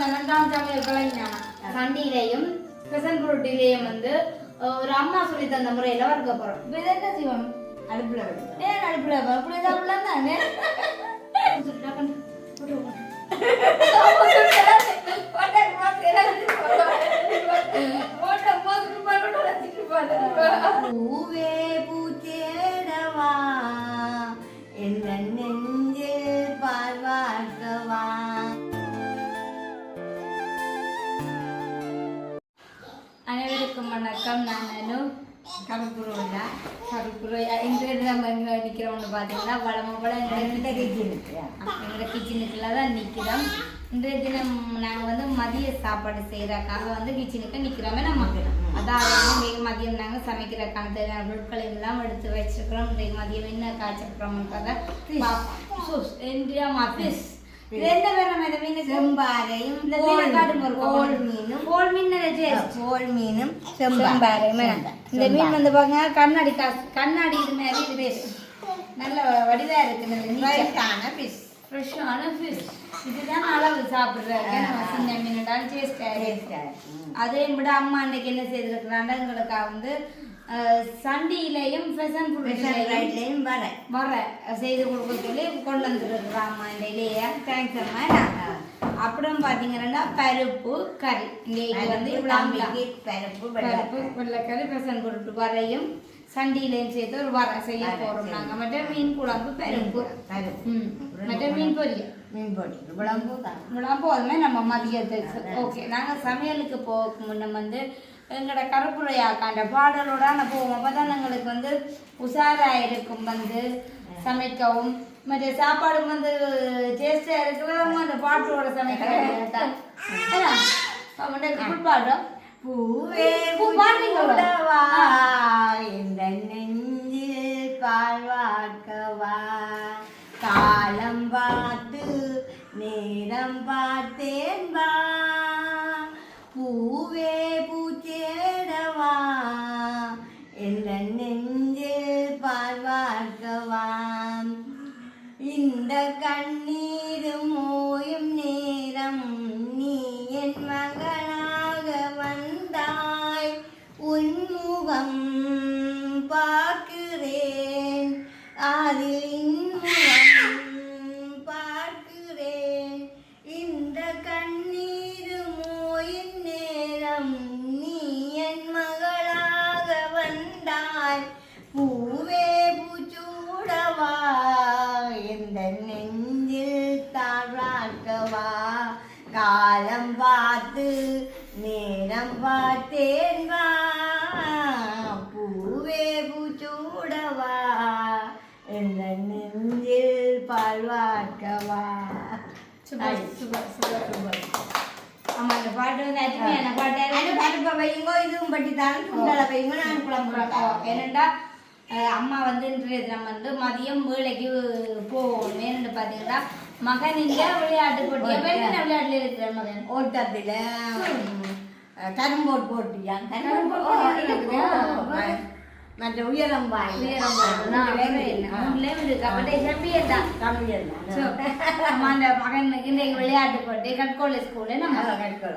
இங்க நூட்ட வந்த ரெண்டாம் சமையல் கலைஞானா சண்டியிலையும் பெசன் புரோட்டிலையும் வந்து ஒரு அம்மா சொல்லி தந்த முறையில வறுக்க போறோம் இப்ப இது என்ன செய்வோம் அடுப்புல. ஏன் அடுப்புல? அப்படி சாப்பிடலாம் தானே இந்த கிச்சனுக்கு எங்களோட கிச்சனுக்குள்ள தான் நிக்கிறோம். இன்றைய தினம் நாங்க வந்து மதிய சாப்பாடு செய்யறதுக்காக வந்து கிச்சனுக்கு நிக்கிறோமே நம்ம. அதாவது மதியம் நாங்க சமைக்கிறதுக்கான தேவையான பொருட்களை எல்லாம் எடுத்து வச்சிருக்கிறோம். இன்றைக்கு மதியம் என்ன காய்ச்சிருக்கிறோம்ன்றத இந்தியா மாஃபிஸ் இந்த மீன் செம்பாறையும் இந்த கோல் மீனும். கோல் மீன் கோல் மீனும். இந்த மீன் வந்து பாருங்க கண்ணாடி கண்ணாடி இது மாதிரி இது நல்ல வடிவா இருக்கு நல்ல நீச்சல் ஃப்ரெஷ்ஷான ஃபிஷ் ஃப்ரெஷ்ஷான ஃபிஷ் இதுதான் அளவு சாப்பிடுறாங்க நம்ம சின்ன அதையும் விட அம்மா அன்னைக்கு என்ன செய்திருக்கிறாங்க? எங்களுக்காக வந்து சண்டியிலையும் வரேன் வர. செய்து கொடுக்க சொல்லி கொண்டு வந்துருக்குறான் அம்மா இந்த இலைய தேங்க்ஸ் அம்மா அப்புறம் பார்த்தீங்கன்னா பருப்பு கறி. இங்கே வந்து பருப்பு வெள்ளைக்கறி பெசன் பொருட்டு வரையும் சண்டியிலையும் சேர்த்து ஒரு வர செய்ய போறோம் நாங்க. மட்டும் மீன் குழம்பு பருப்பு பருப்பு ம். மட்டும் மீன் பொரியல் மீன் விளம்பு தான் இவ்வளோ போதுமே நம்ம மதியத்துக்கு ஓகே நாங்க சமையலுக்கு போக முன்ன வந்து எங்களோட கருப்புரையாக்காண்ட பாடலோட நான் போவோம். அப்பதான் எங்களுக்கு வந்து உஷாரா இருக்கும் வந்து சமைக்கவும். மற்ற சாப்பாடு வந்து டேஸ்டா இருக்கிறவங்க அந்த பாட்டோட பாடம் பூவே பருப்பை வையுங்கோ இதுவும் பட்டி தான் சுண்டலை வையுங்கோ நான் குழம்பு அஹ் அம்மா வந்து இன்றைய தினம் வந்து மதியம் வேலைக்கு போகணும் ஏன்னு பார்த்தீங்கன்னா மகன் இங்க விளையாட்டு போட்டி அப்ப என்ன விளையாட்டுல இருக்கிற மகன் ஓட்டத்தில் கரும்போட் போட்டியான் கரும்போட் போட்டி இருக்குதா? மற்ற உயரம் பாய் உயரம் மகனுக்கு இன்றைக்கு விளையாட்டு போட்டி கட்கோல ஸ்கூல்ல நம்ம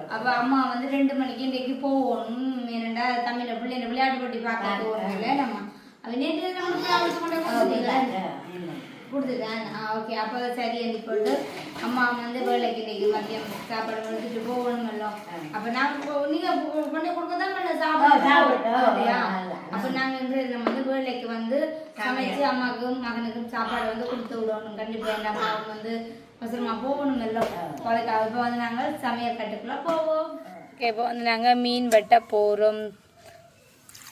அப்ப அம்மா வந்து ரெண்டு மணிக்கு இன்றைக்கு போகணும் ஏனண்டா தமிழ்ல பிள்ளைங்க விளையாட்டு போட்டி பார்க்க போகணும்ல நம்ம அவ நேற்று கொடுத்துட்டேன். ஓகே அப்போ சரி என்று சொல்லிட்டு அம்மா வந்து வேலைக்கு இன்னைக்கு மதியம் சாப்பாடு கொடுத்துட்டு போகணுமல்லோ அப்போ நாங்கள் நீங்கள் கொண்டு கொடுக்க தான் பண்ண சாப்பாடு. அப்போ நாங்கள் இன்று நம்ம வந்து வேலைக்கு வந்து சமைச்சு அம்மாவுக்கும் மகனுக்கும் சாப்பாடு வந்து கொடுத்து விடணும். கண்டிப்பாக என்ன அம்மாவுக்கு வந்து அவசரமாக போகணும் எல்லாம் அதுக்காக இப்போ வந்து நாங்கள் சமையல் கட்டுக்குள்ளே போவோம். ஓகே இப்போ வந்து நாங்கள் மீன் வெட்ட போகிறோம்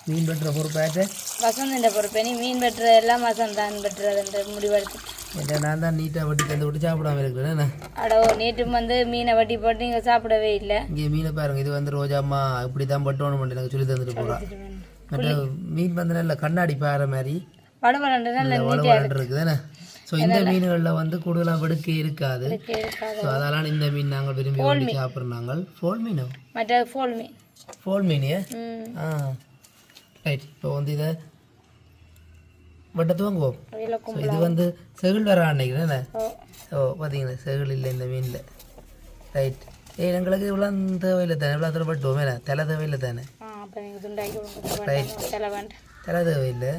மீன் வெட்டுற பொறுப்பாச்சு வசந்த பொறுப்பேனி மீன் வெட்டுறது எல்லாம் வசந்தான் வெட்டுறதுன்ற முடிவெடுத்து. இல்லை நான் தான் நீட்டாக வெட்டி தந்து விட்டு சாப்பிடாம இருக்கிறேன். அடோ நேற்று வந்து மீனை வட்டி போட்டு நீங்கள் சாப்பிடவே இல்லை. இங்கே மீனை பாருங்க இது வந்து ரோஜாம்மா இப்படி தான் பட்டோணும் எனக்கு சொல்லி தந்துட்டு போகிறா மற்ற மீன் வந்து நல்ல கண்ணாடி பாறை மாதிரி. வடபடண்டு நல்ல வளவளன்னு இருக்குது என்ன? ஸோ இந்த மீன்களில் வந்து கூடுதலாக வெடுக்க இருக்காது. ஸோ அதெல்லாம் இந்த மீன் நாங்கள் விரும்பி வாங்கி சாப்பிட்றோம் நாங்கள். ஃபோல் மீனோ? மற்ற ஃபோல் மீன். ஃபோல் மீன் ஆ. ரைட் இப்போ வந்து இதை வெட்ட துவங்குவோம் இது வந்து செகில் வர அன்னைக்கு ஓ. பார்த்தீங்களா செகில் இல்லை இந்த மீனில். ரைட் ஏய் எங்களுக்கு இவ்வளோ தேவையில்லை தானே? இவ்வளோ தூரம் பட்டுவோம். தலை தேவையில்லை தானே. வேண்டாம் தலை தேவையில்லை.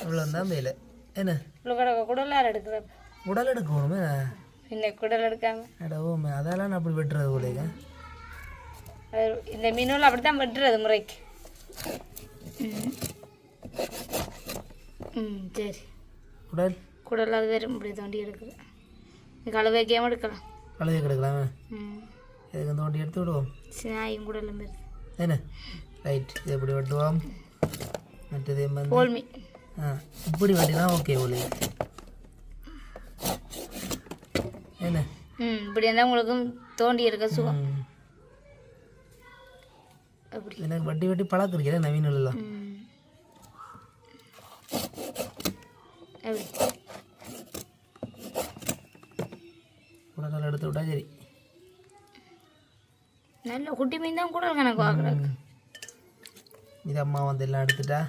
இவ்வளோ தான் மேலே என்ன? குடலார் எடுக்கிறப்ப உடல் எடுக்கணுமே. குடல் எடுக்காம. அடவோமே அதெல்லாம் அப்படி வெட்டுறது போலேங்க இந்த மீனுகள் அப்படி தான் வெட்டுறது முறைக்கு. ம். சரி. உடல் குடல்? அது வெறும் இப்படி தோண்டி எடுக்குது களை வைக்காம எடுக்கலாம். கழுதை கிடக்கலாமே? ம். இதுக்கு தோண்டி எடுத்து விடுவோம்? சினாயும் குடலும் வருது என்ன? ரைட் இது எப்படி வெட்டுவோம்? மற்றது மீன். ஆ இப்படி வெட்டினா ஓகே ஒலி என்ன? ம் இப்படி இருந்தால் உங்களுக்கும் தோண்டி எடுக்க சுகம். அப்படி. எனக்கு வட்டி வட்டி பழக்கிறீங்களா நவீன எல்லாம் ம். அப்படி. உடல் எடுத்து விட்டா சரி. நல்ல குட்டி மீன் தான் குடல் கணக்கு வாங்குறாங்க இது அம்மா வந்து எல்லாம் எடுத்துட்டா?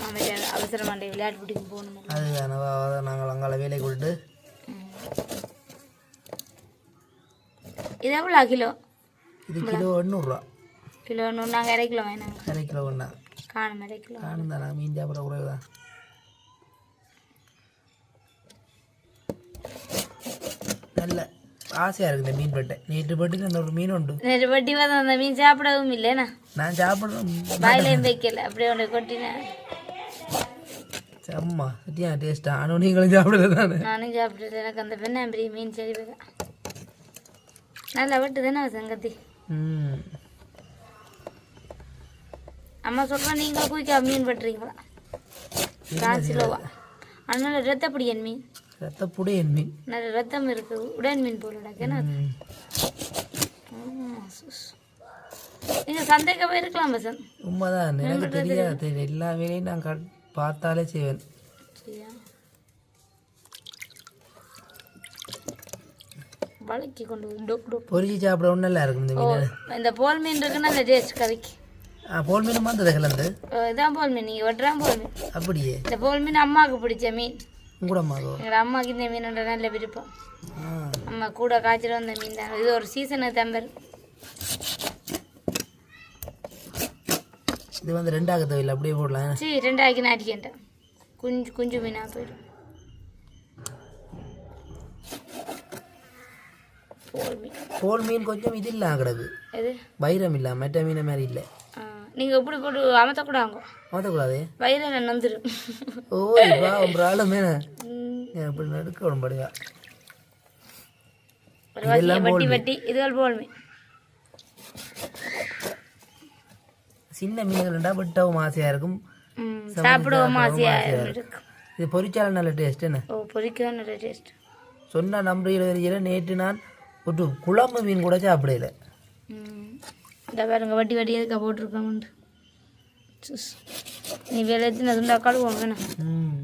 மாமியார் அவசர மண்டை விளையாட்டு பிடிக்கும் போகணும்? அது நாங்கள் அங்கால வேலைக்கு விட்டு இது எவ்வளோ கிலோ? இது கிலோ எண்ணூறுரூவா. கிலோ நூறு நாங்கள் அரை கிலோ வேணாங்க அரை கிலோ ஒன்றா காணும் அரை கிலோ. காணும் தானே மீன் சாப்பிட குறைவு தான் நல்ல ஆசையாக இருக்குது இந்த மீன் பெட்டை. நேற்று பெட்டுக்கு இன்னொரு மீன் உண்டு. நேற்று வட்டி வந்து அந்த மீன் சாப்பிடவும் இல்லைண்ணா நான்? சாப்பிட்றேன் வாயிலையும் வைக்கல. அப்படியே ஒன்று கொட்டினேன். அம்மா சத்தியா டேஸ்டா ஆனால் நீங்களும் சாப்பிடல தானே நானும் சாப்பிட்டுட்டு எனக்கு அந்த பெண்ணாம்பரி மீன் சரி நல்லா வெட்டு தானே சங்கத்தி அம்மா சொல்கிறேன் நீங்கள் குயிக்கா மீன் வெட்டுறீங்களா? கால் கிலோவா அதனால ரத்தப்படியன் மீன். ரத்தப்புடி என் மீன். நல்ல ரத்தம் இருக்குது உடன் மீன் போல என்ன? ம். நீங்கள் சந்தைக்கு போயிருக்கலாம் பசன் உண்மைதான் எனக்கு தெரியாது. எல்லா வேலையும் நான் பார்த்தாலே செய்வேன். சரியா வளைக்கி கொண்டு வந்து டொக் டொக் பொரிச்சு சாப்பிட ஒன்றும் நல்லா இருக்கும் இந்த மீன். இந்த போல் மீன் இருக்குன்னா அந்த டேஸ்ட் கறிக்கு. ஆ போல் மீன் வந்தது கலந்து? இதான் போல் மீன். நீங்கள் வெட்டுறான் போல் மீன். அப்படியே? இந்த போல் மீன் அம்மாவுக்கு பிடிச்ச மீன். உங்கூடமாகோ எங்கள் அம்மாவுக்கு இந்த மீனோட நல்ல விருப்பம். அம்மா கூட காய்ச்சிட்டு வந்த மீன் தான். இது ஒரு சீசனு தம்பர் இது வந்து ரெண்டாக தேவையில்லை அப்படியே போடலாம். சரி ரெண்டாயிரக்கு நாட்டிக்கிட்டேன். குஞ்சு குஞ்சு மீனாக போயிடும். போல் மீன் கொஞ்சம் இது இல்லாம கிடக்கு எது? வைரம் இல்லை மற்ற மீனை மாதிரி இல்லை. நீங்கள் எப்படி போட்டு அமர்த்தக்கூடாங்க மாற்றக்கூடாது வயிறில் நந்துடும் ஓ இப்போ ஒரு ஆளு மீன் இப்படி நடுக்க விடும்படியா ஒரு வாசியை வட்டி வட்டி இதுகள் போல் மீன். சின்ன மீன்கள் இருந்தால் விட்டவும் ஆசையாக இருக்கும். சாப்பிடவும் ஆசையாக இருக்கும். இது பொரிச்சாலும் நல்ல டேஸ்ட் என்ன? ஓ பொரிக்கவும் நல்ல டேஸ்ட் சொன்னா நம்புறீங்களோ தெரியல நேற்று நான் ஒரு குழம்பு மீன் கூட சாப்பிடல இந்த பாருங்க வட்டி வட்டி எதுக்காக போட்டிருக்கோம்னு சுஸ். நீ வேலை எடுத்து துண்டா கழுவோம் வேணாம் ம்.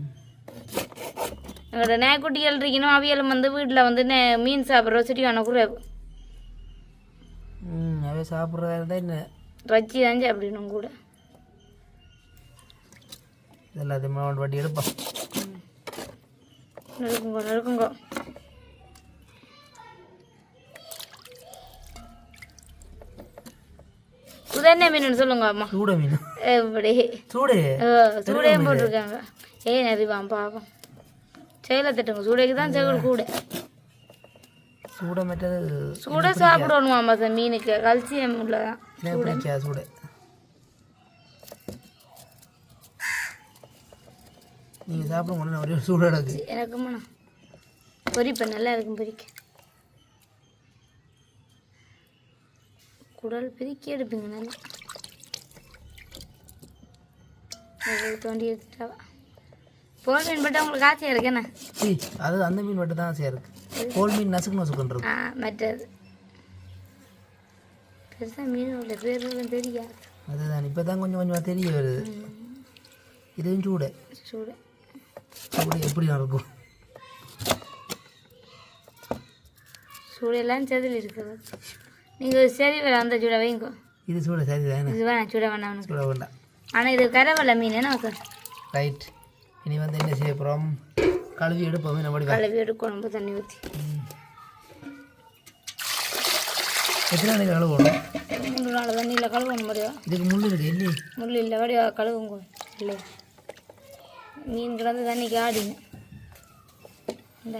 எங்களோட நாய்க்குட்டிகள் இருக்கணும் அவியலும் வந்து வீட்டில் வந்து நே- மீன் சாப்பிட்ற சரியான குறைவு ம் அவே சாப்பிட்றதா இருந்தால் என்ன? ரச்சி தான் சாப்பிடணும் கூட. எல்லாத்தையும் வட்டி எடுப்பான். நறுக்குங்க நறுக்குங்க. இது என்ன மீன். சொல்லுங்க அம்மா சூட. மீன் எப்படி சூடு சூடையும் போட்டிருக்காங்க. ஏன் அறிவான் பாவம். செயலை தட்டுங்க. சூடைக்கு தான் செகல் கூட. சூட மற்றது சூட சாப்பிடணுமா சார் மீனுக்கு. கல்சியம் உள்ளதான். பிடிச்சா சூட. நீங்கள் சாப்பிட ஒரே ஒரு சூடு கிடக்கு எனக்கு மனம் பொரிப்பேன் நல்லா இருக்கும் பொரிக்க. குடல் பிரிக்கி எடுப்பீங்க நல்லா. தோண்டி எடுத்துட்டாவா? போல் மீன் பட்டு உங்களுக்கு ஆசையாக இருக்கேண்ணா அது அந்த மீன் மட்டும் தான் ஆசையாக இருக்கு. கோல் மீன் நசுக்கு நசுக்குன்னு ஆ மற்றது. பெருசாக மீன் உள்ள பேர் தெரியாது. அதுதான் இப்போ தான் கொஞ்சம் கொஞ்சமாக தெரிய வருது. இதுவும் சூடு. சூடு. சூடு எப்படி இருக்கும் சூடெல்லாம் செதில் இருக்குது. நீங்கள் சரி வேலை அந்த சூட வைங்க. இது சூடு சரி தானே இது வேணாம் சூட வேணாம் சூட வேண்டாம். ஆனால் இது கரவலை மீன் என்ன சார் ரைட். இனி வந்து என்ன செய்ய போகிறோம் கழுவி எடுப்போமே நம்ம கழுவி எடுக்கணும் தண்ணி ஊற்றி எத்தனை நாளைக்கு கழுவணும்? மூணு நாள் தண்ணியில் கழுவணும் முடியும் இதுக்கு முள் இருக்கு இல்லையே முள் இல்லை வடிவா கழுவுங்க. இல்லை. மீன் கிடந்து தண்ணிக்கு ஆடிங்க இந்த.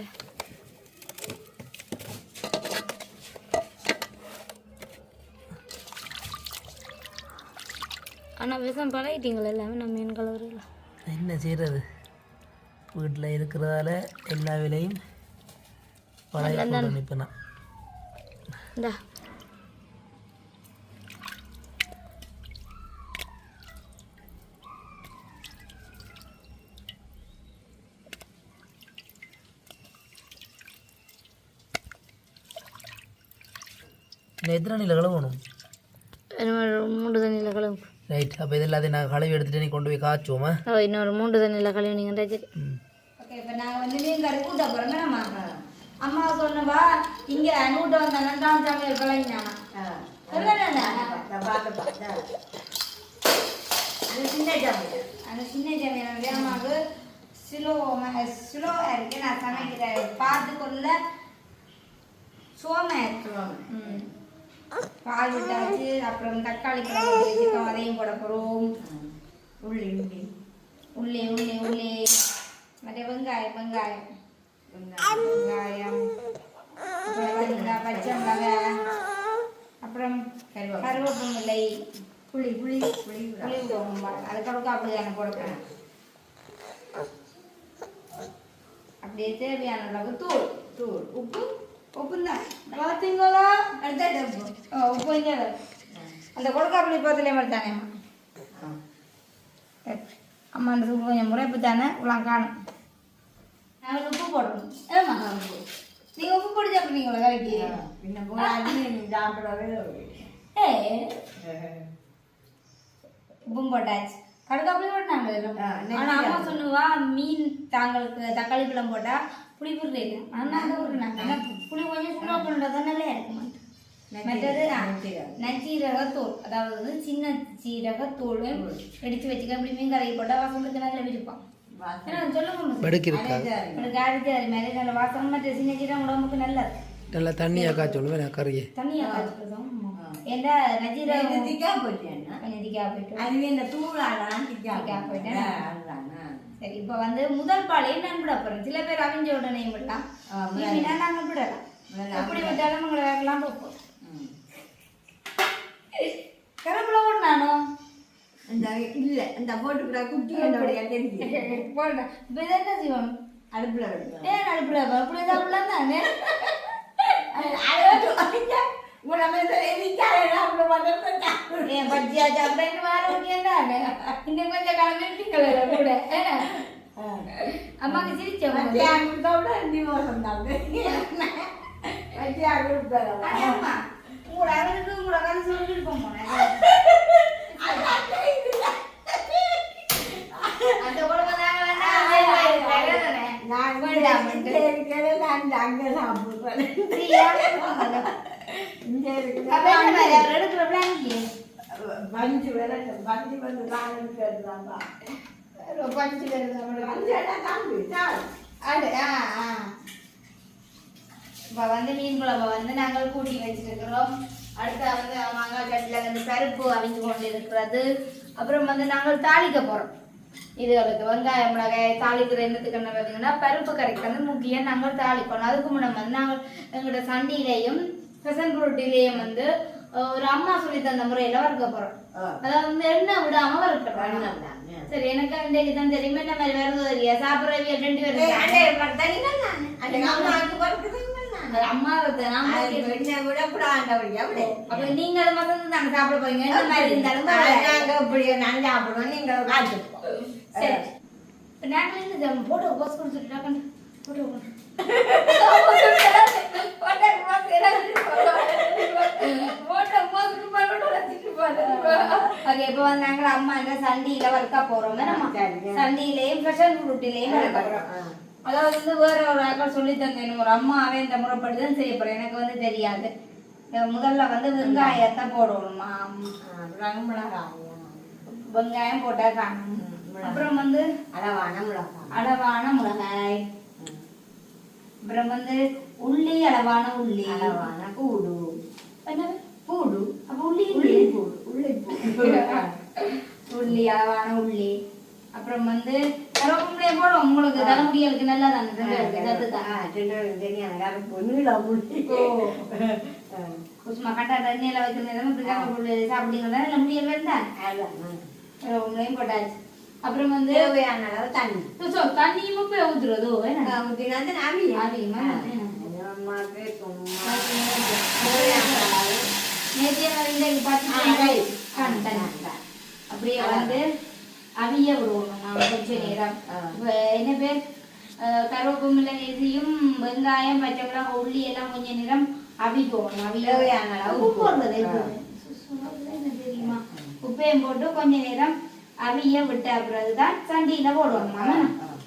ஆனால் விஷம் பழகிட்டீங்களா எல்லாமே நம்ம மீன் கழுவுறதுல என்ன செய்கிறது வீட்டில் இருக்கிறதால எல்லா வேலையும் பழைய நிற்பேன் நான் இந்தா. எத்தனை கழுவணும் இன்னொரு மூன்று தண்ணியில் ரைட் அப்போ இது எல்லாத்தையும் நாங்கள் கழுவி எடுத்துகிட்டு நீ கொண்டு போய் காய்ச்சுவோமா? ஓ இன்னொரு மூன்று தண்ணியில் சரி ம். ஓகே இப்போ நாங்கள் வந்து மீன் கறி கூட்ட போகிறோம் நம்ம அம்மா? சொன்னவா இங்கே நூட்ட வந்த ரெண்டாம் சமையல் கலைஞானா அது சின்ன சமையல். அந்த சின்ன சமையல் வந்து அம்மாவுக்கு ஸ்லோ ஸ்லோ இருக்கு. நான் சமைக்கிறேன் பார்த்து கொள்ள சோம ம். பால் விட்டாச்சு அப்புறம் தக்காளி பழம் போட்டு அதையும் போட போகிறோம் உள்ளே உள்ளே. உள்ளே உள்ளே உள்ளே. மற்ற வெங்காயம் வெங்காயம். வெங்காயம் வெங்காயம், பச்சை மிளகாய் அப்புறம் கருவேப்பிலை. புளி புளி. புளி புளி விடுவோம் அதுக்கப்புறம் அப்படி தானே போடுறேன் அப்படியே தேவையான அளவு தூள் தூள் உப்பு. உப்பு. இங்கே அந்த கொடுக்காப்புளி பத்திலே மாதிரி தானே? அம்மா அந்த உப்பு கொஞ்சம் முறைப்பு தானே? உலாம் காணும். நாங்கள் உப்பு போடணும். ஏமா நீங்கள் உப்பு போட்டு சாப்பிடுவீங்களா? கறிக்கு பின்ன சாப்பிடவே ஏ? உப்பும் போட்டாச்சு. கடுக்காப்புளி போட்டாங்க ஆனா அம்மா சொன்னுவா மீன் தாங்களுக்கு தக்காளி பழம் போட்டா புளி புரியுது ஆனா அதை விடுறாங்க ஆனா புளி கொஞ்சம் சும்மா பண்ணுறதா நல்லா இருக்கும்? மற்றது நச்சீரகத்தூள் அதாவது வந்து சின்ன சீரகத்தூள் எடுத்து வச்சுக்க அப்படி மீன் கறி போட்டால் வாசம் நல்ல விருப்பம் நல்ல வாசம் மற்ற சின்ன சீரகம் உடம்புக்கு நல்லது. நல்லா தண்ணியாக காய்ச்சணும் நான் கறியை தண்ணியா காய்ச்சிக்கிறதும் ஏண்டா நஜீரகம் கொஞ்சம் திக்கா சரி இப்போ வந்து முதல் பாலையும் நான் விட சில பேர் அவிஞ்ச உடனே விடலாம் இப்படின்னா நாங்க விடலாம் எப்படி விட்டாலும் உங்களை வேகலாம் போப்போம். கருப்புல ஓடினானோ இந்த இல்ல இந்த போட்டுக்கிற குட்டி என்னுடைய இப்போ இதை என்ன செய்வோம்? அடுப்புல ஏன் அடுப்புல அப்படி சாப்பிடலாம் தானே ஏன் பஜ்ஜியா சாப்பிட்றேன்னு வார முடியாது இன்னும் கொஞ்சம் கிளம்பிட்டீங்களா கூட. அம்மாக்கு சிரிச்சோம் அம்மா உங்களோட அவனுக்கு உங்களோட கதை சொல்லிட்டு போனேன். அந்த குழம்பு தாங்க வேண்டாம் வேண்டாம். ஃப்ரீயா அப்ப என்ன மாதிரி அவர் எடுக்கிற பிளான்க்கு பஞ்சு விரட்டு பஞ்சு வந்து நான் எடுக்கிறதுதான்பா பஞ்சு இப்போ வந்து மீன் குழம்பு வந்து நாங்கள் கூட்டி வச்சிருக்கிறோம். அடுத்து வந்து மாங்காய் சட்டியில் வந்து பருப்பு அவிஞ்சு கொண்டு இருக்கிறது அப்புறம் வந்து நாங்கள் தாளிக்க போகிறோம் இதுகளுக்கு வெங்காயம் மிளகாய் தாளிக்கிற என்னத்துக்கு என்ன பார்த்தீங்கன்னா பருப்பு கறிக்கு வந்து முக்கியம். நாங்கள் தாளிக்கணும் அதுக்கு முன்ன வந்து நாங்கள் எங்களோட சண்டியிலையும் பெசன் ரொட்டிலையும் வந்து ஒரு அம்மா சொல்லி தந்த முறையில் வறுக்க போகிறோம் அதாவது வந்து எண்ணெய் விடாம வறுக்கிறோம் சரி எனக்கு இன்றைக்கு தான் தெரியுமா. என்ன மாதிரி வருது தெரியா? சாப்பிட்றவிய ரெண்டு பேரும் அம்மா நான். அப்ப நீங்க அது மட்டும் சாப்பிட போறீங்க. என்ன மாதிரி? இருந்தாலும் பரவாயில்ல. சரி. இப்ப நாங்க. போட்டோ போஸ் போட்டோ ஓகே இப்போ வந்து நாங்க அம்மா என்ன சண்டியில வறுக்க போறோம். நம்ம சண்டியிலையும் ஃப்ரூட்டிலையும் அதாவது வந்து வேற ஒரு ஆக்கள் சொல்லி தந்தேன். ஒரு அம்மாவே இந்த முறைப்படி தான் செய்ய போறேன். எனக்கு வந்து தெரியாது. முதல்ல வந்து வெங்காயத்தை போடணுமா வெங்காயம் போட்டா காணும். அப்புறம் வந்து அளவான மிளகாய். அளவான மிளகாய். அப்புறம் வந்து உள்ளி அளவான உள்ளி. அளவான கூடு. பூடு அப்ப உள்ளி உள்ளி. பூடு உள்ளி உள்ளி அளவான உள்ளி. அப்புறம் வந்து கருவேப்பிலையை போடும் உங்களுக்கு தலைமுடிகளுக்கு நல்லா தானே சும்மா கட்டா தண்ணியில சாப்பிட்டீங்களா? இல்லை முடியல் வேண்டாம் கருவேப்பிலையும் போட்டாச்சு. அப்புறம் வந்து தேவையான அளவு தண்ணி சோ, தண்ணியும் போய் ஊத்துறதோ. அப்படியே வந்து அவிய விடுவோம் நான் கொஞ்ச நேரம் என்ன பேர் கருவேப்பிலை இதையும் வெங்காயம் பச்சை மிளகாய் உள்ளி எல்லாம் கொஞ்ச நேரம் அவிக்கணும் அவிய தேவையான அளவு உப்பு போடுறது உப்பையும் போட்டு கொஞ்ச நேரம் அவிய விட்ட பிறகுதான் சண்டியில போடுவாங்க.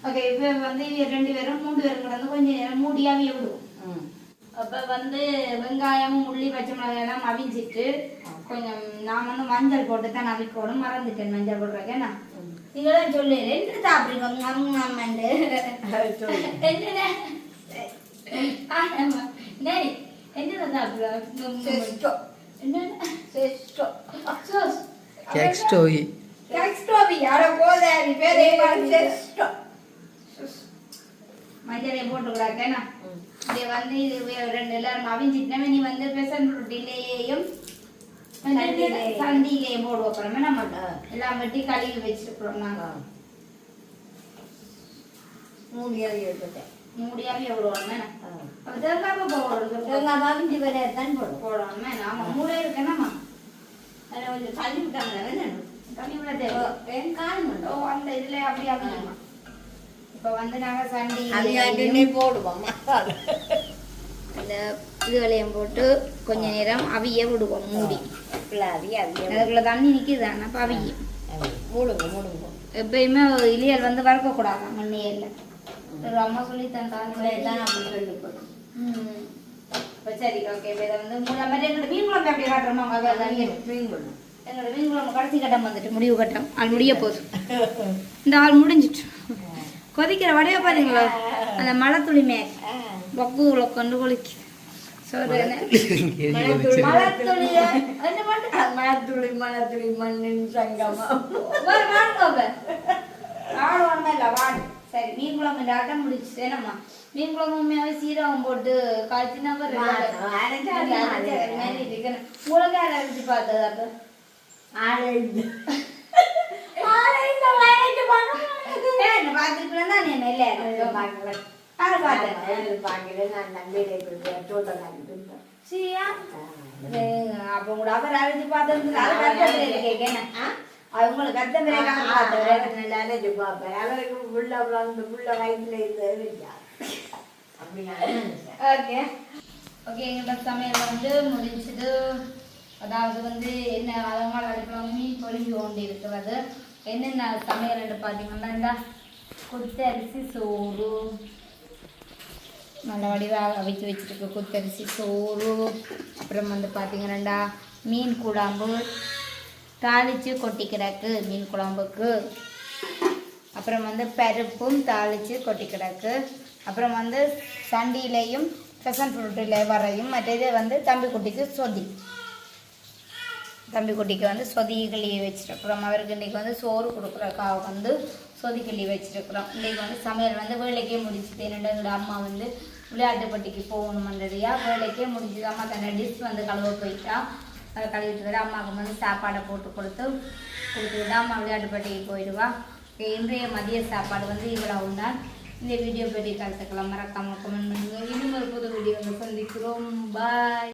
ஓகே இப்போ வந்து ரெண்டு பேரும் மூணு பேரும் கிடந்து கொஞ்ச நேரம் மூடி அவிய விடுவோம். அப்ப வந்து வெங்காயம் உள்ளி பச்சை மிளகாய் எல்லாம் அவிஞ்சிட்டு கொஞ்சம் நான் வந்து மஞ்சள் போட்டு தான் அவிக்கணும். மறந்துட்டேன் மஞ்சள் போடுறேன் நீங்களும் சொல்லு ரெண்டு சாப்பிடுங்க அம்மண்டு என்னடா செஸ்டோ. சோஸ் எக்ஸ்டோய் எக்ஸ்ட்ரோபி யாரோ போதாரி பேரே செஸ்டோ. மஞ்சளை போட்டுக்கிறாக்கேனா இது வந்து இது ரெண்டு எல்லாரும் அவிஞ்சிட்டுனா நீ வந்து பெசன் ரொட்டிலேயும். சண்டியிலே போடுவோம் அப்புறமே நம்ம எல்லாம் வெட்டி கழுவி வச்சிருக்கிறோம் நாங்க மூடி அவி எடுத்துட்டேன். மூடியாவே ஆ. அப்ப தேங்காய் போடுறோம் தேங்காய் பாவிஞ்சு வரையத்தான் போடும். போடுவோம் நாம மூளை இருக்கேனாமா அதுல கொஞ்சம் தள்ளி விட்டாங்க, வேணும். ஓ அந்த இதுல அப்படி அப்படிமா இப்ப வந்து நாங்க சண்டி போடுவோம். இந்த இது வளையம் போட்டு கொஞ்ச நேரம் அவிய விடுவோம் மூடி இல்ல, அவி, அவி, அவி. அதுக்குள்ள தண்ணி நிக்குது அப்ப அவிய அவி. மூடுங்க, மூடுங்க. எப்பயுமே இலியல் வந்து வறுக்கக்கூடாது மண்ணியல்ல ஒரு அம்மா சொல்லி தந்தாங்க இதான் அப்படி. ம். இப்ப சரி ஓகே இதை வந்து மூணு மாதிரி மீன் குழம்பு எப்படி காட்டுறோமா மீன் கொடு. எங்களோட மீன் குழம்பு கடைசி கட்டம் வந்துட்டு முடிவு கட்டம். அது முடிய போகுது இந்த ஆள் முடிஞ்சிட்டு. கொதிக்கிற வடையை பாத்தீங்களா? அந்த மழை துளிமே ஆ. பக்கு கொண்டு கொலிக்குது சோறு என்ன? மழைத்துளி. மழைத்துளி, மண்ணின் சங்கமம். வாடு ஒண்ணுமே இல்லை வாடு. சரி மீன் குழம்பு இந்த ஆட்டம் முடிச்சுட்டு என்னம்மா? மீன் குழம்பு உண்மையாவே சீரகம் போட்டு. உங்களுக்கு யாரை அரைச்சு பார்த்தது அப்ப ஆளே இல்லை. ஏன் என்ன பார்த்துருப்பேன் தான் என்ன இல்லை. பார்க்கல. யாரை பார்த்தேன் பார்க்கல, நான் நம்பியில இருக்கிற தோட்டக்காரி இருந்தேன். சரியா அப்ப கூட அவர் அரைச்சு பார்த்தது அது அவங்களுக்கு நல்லா பார்ப்பேன். அவருக்கு புள்ள வளர்ந்து, புள்ள நான். ஓகே. ஓகே சமையல் வந்து முடிஞ்சது. அதாவது வந்து என்ன அலங்கால அடுப்பில் மீன் பொழிஞ்சு கொண்டு இருக்கிறது என்னென்ன சமையல்னு பார்த்தீங்கன்னா இந்த குத்தரிசி சோறு. நல்ல வடிவாக அவிச்சு வச்சுருக்கு குத்தரிசி சோறு. அப்புறம் வந்து பார்த்தீங்கன்னா மீன் குழம்பு. தாளித்து கொட்டி கிடக்கு மீன் குழம்புக்கு. அப்புறம் வந்து பருப்பும் தாளித்து கொட்டி கிடக்கு அப்புறம் வந்து சண்டியிலையும் பெசன் ஃப்ரூட்டில் வரையும் மற்றது வந்து தம்பி குட்டிக்கு சொதி. தம்பி குட்டிக்கு வந்து சொதி கிள்ளி அவருக்கு இன்றைக்கி வந்து சோறு கொடுக்குறக்காக வந்து சொதி வச்சுருக்குறோம். இன்றைக்கி வந்து சமையல் வந்து வேலைக்கே முடிச்சுட்டு என்னோட அம்மா வந்து விளையாட்டுப்பட்டிக்கு போகணுமன்றதையா வேலைக்கே முடிஞ்சது. அம்மா தன்னை டிஷ் வந்து கழுவ போயிட்டா. அதை கழுவிட்டு வர அம்மாவுக்கு வந்து சாப்பாடை போட்டு கொடுத்து கொடுத்துட்டு அம்மா விளையாட்டுப்பட்டிக்கு போயிடுவா. இன்றைய மதிய சாப்பாடு வந்து இவ்வளவு தான். இந்த வீடியோ பற்றி கருத்துக்களை மறக்காமல் கமெண்ட் பண்ணுங்கள் இன்னும் ஒரு புது வீடியோ சந்திக்கிறோம். பாய்